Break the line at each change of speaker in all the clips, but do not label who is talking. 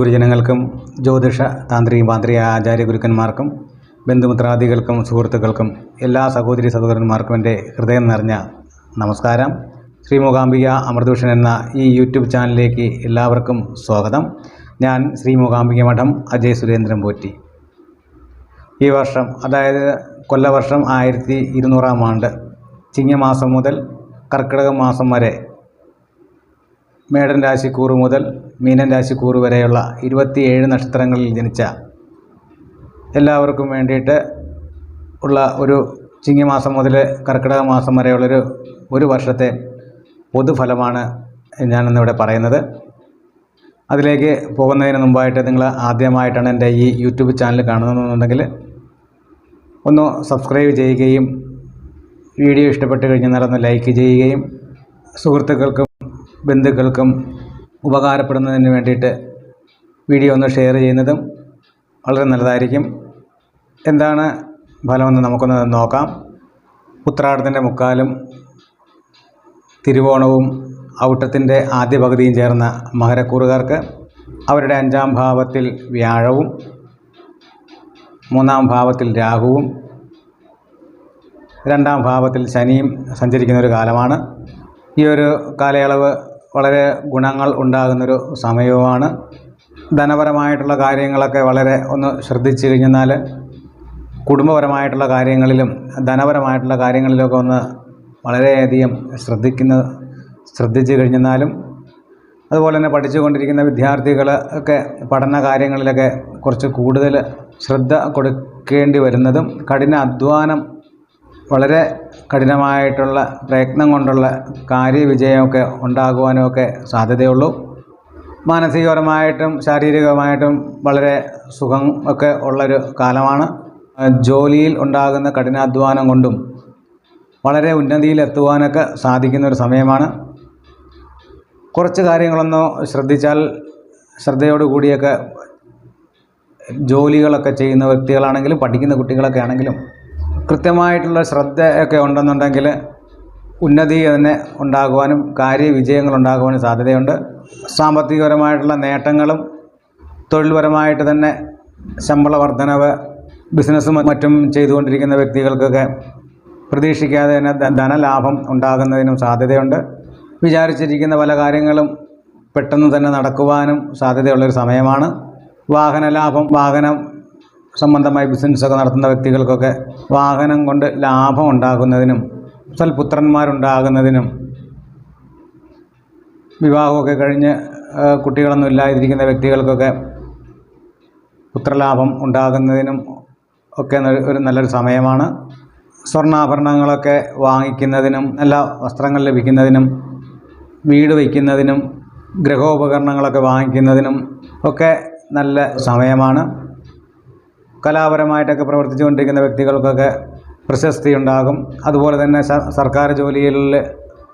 ഭക്തജനങ്ങൾക്കും ജ്യോതിഷ താന്ത്രിക മാന്ത്രിക ആചാര്യ ഗുരുക്കന്മാർക്കും ബന്ധുമിത്രാദികൾക്കും സുഹൃത്തുക്കൾക്കും എല്ലാ സഹോദരി സഹോദരന്മാർക്കും എന്റെ ഹൃദയം നിറഞ്ഞ നമസ്കാരം. ശ്രീ മൂകാംബിക അമൃതഭൂഷൺ എന്ന ഈ യൂട്യൂബ് ചാനലിലേക്ക് എല്ലാവർക്കും സ്വാഗതം. ഞാൻ ശ്രീ മൂകാംബിക മഠം അജയ് സുരേന്ദ്രൻ പോറ്റി. ഈ വർഷം അതായത് കൊല്ലവർഷം ആയിരത്തി ഇരുന്നൂറാം ആണ്ട് ചിങ്ങമാസം മുതൽ കർക്കിടക മാസം വരെ മേടൻ രാശിക്കൂറ് മുതൽ മീനൻ രാശിക്കൂറ് വരെയുള്ള ഇരുപത്തിയേഴ് നക്ഷത്രങ്ങളിൽ ജനിച്ച എല്ലാവർക്കും വേണ്ടിയിട്ട് ഉള്ള ഒരു ചിങ്ങമാസം മുതൽ കർക്കിടക മാസം വരെയുള്ളൊരു ഒരു വർഷത്തെ പൊതുഫലമാണ് ഞാനിന്നിവിടെ പറയുന്നത്. അതിലേക്ക് പോകുന്നതിന് മുമ്പായിട്ട് നിങ്ങൾ ആദ്യമായിട്ടാണ് എന്റെ ഈ യൂട്യൂബ് ചാനൽ കാണുന്നതെന്നുണ്ടെങ്കിൽ ഒന്ന് സബ്സ്ക്രൈബ് ചെയ്യുകയും വീഡിയോ ഇഷ്ടപ്പെട്ട് കഴിഞ്ഞാൽ ഒന്ന് ലൈക്ക് ചെയ്യുകയും സുഹൃത്തുക്കൾക്കും ബന്ധുക്കൾക്കും ഉപകാരപ്പെടുന്നതിന് വേണ്ടിയിട്ട് വീഡിയോ ഒന്ന് ഷെയർ ചെയ്യുന്നതും വളരെ നല്ലതായിരിക്കും. എന്താണ് ഫലമെന്ന് നമുക്കൊന്ന് നോക്കാം. ഉത്രാടത്തിന്റെ മുക്കാലും തിരുവോണവും ഔട്ടത്തിന്റെ ആദ്യ പകുതിയും ചേർന്ന മകരക്കൂറുകാർക്ക് അവരുടെ അഞ്ചാം ഭാവത്തിൽ വ്യാഴവും മൂന്നാം ഭാവത്തിൽ രാഹുവും രണ്ടാം ഭാവത്തിൽ ശനിയും സഞ്ചരിക്കുന്ന ഒരു കാലമാണ്. ഈ ഒരു കാലയളവ് വളരെ ഗുണങ്ങൾ ഉണ്ടാകുന്നൊരു സമയവുമാണ്. ധനപരമായിട്ടുള്ള കാര്യങ്ങളൊക്കെ വളരെ ഒന്ന് ശ്രദ്ധിച്ചു കഴിഞ്ഞാൽ കുടുംബപരമായിട്ടുള്ള കാര്യങ്ങളിലും ധനപരമായിട്ടുള്ള കാര്യങ്ങളിലൊക്കെ ഒന്ന് വളരെയധികം ശ്രദ്ധിക്കുന്ന ശ്രദ്ധിച്ചു കഴിഞ്ഞാലും അതുപോലെ തന്നെ പഠിച്ചുകൊണ്ടിരിക്കുന്ന വിദ്യാർത്ഥികൾ ഒക്കെ പഠന കാര്യങ്ങളിലൊക്കെ കുറച്ച് കൂടുതൽ ശ്രദ്ധ കൊടുക്കേണ്ടി വരുന്നതും കഠിന അധ്വാനം വളരെ കഠിനമായിട്ടുള്ള പ്രയത്നം കൊണ്ടുള്ള കാര്യവിജയമൊക്കെ ഉണ്ടാകുവാനുമൊക്കെ സാധ്യതയുള്ളൂ. മാനസികപരമായിട്ടും ശാരീരികമായിട്ടും വളരെ സുഖം ഒക്കെ ഉള്ളൊരു കാലമാണ്. ജോലിയിൽ ഉണ്ടാകുന്ന കഠിനാധ്വാനം കൊണ്ടും വളരെ ഉന്നതിയിലെത്തുവാനൊക്കെ സാധിക്കുന്ന ഒരു സമയമാണ്. കുറച്ച് കാര്യങ്ങളൊന്ന് ശ്രദ്ധിച്ചാൽ ശ്രദ്ധയോടുകൂടിയൊക്കെ ജോലികളൊക്കെ ചെയ്യുന്ന വ്യക്തികളാണെങ്കിലും പഠിക്കുന്ന കുട്ടികളൊക്കെ ആണെങ്കിലും കൃത്യമായിട്ടുള്ള ശ്രദ്ധയൊക്കെ ഉണ്ടെന്നുണ്ടെങ്കിൽ ഉന്നതി തന്നെ ഉണ്ടാകുവാനും കാര്യവിജയങ്ങൾ ഉണ്ടാകുവാനും സാധ്യതയുണ്ട്. സാമ്പത്തികപരമായിട്ടുള്ള നേട്ടങ്ങളും തൊഴിൽപരമായിട്ട് തന്നെ ശമ്പള വർധനവ് ബിസിനസ്സും മറ്റും ചെയ്തുകൊണ്ടിരിക്കുന്ന വ്യക്തികൾക്കൊക്കെ പ്രതീക്ഷിക്കാതെ തന്നെ ധനലാഭം ഉണ്ടാകുന്നതിനും സാധ്യതയുണ്ട്. വിചാരിച്ചിരിക്കുന്ന പല കാര്യങ്ങളും പെട്ടെന്ന് തന്നെ നടക്കുവാനും സാധ്യതയുള്ളൊരു സമയമാണ്. വാഹന ലാഭം വാഹനം സംബന്ധമായി ബിസിനസ്സൊക്കെ നടത്തുന്ന വ്യക്തികൾക്കൊക്കെ വാഹനം കൊണ്ട് ലാഭം ഉണ്ടാകുന്നതിനും സൽപുത്രന്മാരുണ്ടാകുന്നതിനും വിവാഹമൊക്കെ കഴിഞ്ഞ് കുട്ടികളൊന്നും ഇല്ലാതിരിക്കുന്ന വ്യക്തികൾക്കൊക്കെ പുത്രലാഭം ഉണ്ടാകുന്നതിനും ഒക്കെ ഒരു നല്ലൊരു സമയമാണ്. സ്വർണാഭരണങ്ങളൊക്കെ വാങ്ങിക്കുന്നതിനും നല്ല വസ്ത്രങ്ങൾ ലഭിക്കുന്നതിനും വീട് വയ്ക്കുന്നതിനും ഗ്രഹോപകരണങ്ങളൊക്കെ വാങ്ങിക്കുന്നതിനും ഒക്കെ നല്ല സമയമാണ്. കലാപരമായിട്ടൊക്കെ പ്രവർത്തിച്ചുകൊണ്ടിരിക്കുന്ന വ്യക്തികൾക്കൊക്കെ പ്രശസ്തി ഉണ്ടാകും അതുപോലെ തന്നെ സർക്കാർ ജോലികളിൽ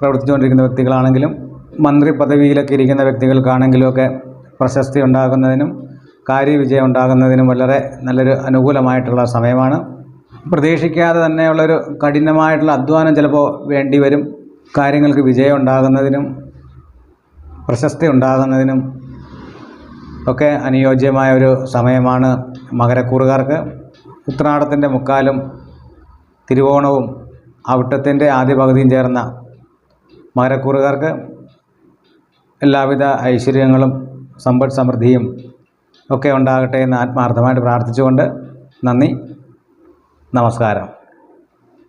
പ്രവർത്തിച്ചുകൊണ്ടിരിക്കുന്ന വ്യക്തികളാണെങ്കിലും മന്ത്രി പദവിയിലൊക്കെ ഇരിക്കുന്ന വ്യക്തികൾക്കാണെങ്കിലുമൊക്കെ പ്രശസ്തി ഉണ്ടാകുന്നതിനും കാര്യവിജയം ഉണ്ടാകുന്നതിനും വളരെ നല്ലൊരു അനുകൂലമായിട്ടുള്ള സമയമാണ്. പ്രതീക്ഷിക്കാതെ തന്നെയുള്ളൊരു കഠിനമായിട്ടുള്ള അധ്വാനം ചിലപ്പോൾ വേണ്ടി വരും കാര്യങ്ങൾക്ക് വിജയം ഉണ്ടാകുന്നതിനും പ്രശസ്തി ഉണ്ടാകുന്നതിനും ഒക്കെ അനുയോജ്യമായ ഒരു സമയമാണ് മകരക്കൂറുകാർക്ക് ഉത്രാടത്തിന്റെ മുക്കാലും തിരുവോണവും അവിട്ടത്തിന്റെ ആദ്യ പകുതിയും ചേർന്ന മകരക്കൂറുകാർക്ക് എല്ലാവിധ ഐശ്വര്യങ്ങളും സമ്പദ് സമൃദ്ധിയും ഒക്കെ ഉണ്ടാകട്ടെ എന്ന് ആത്മാർത്ഥമായിട്ട് പ്രാർത്ഥിച്ചുകൊണ്ട് നന്ദി നമസ്കാരം.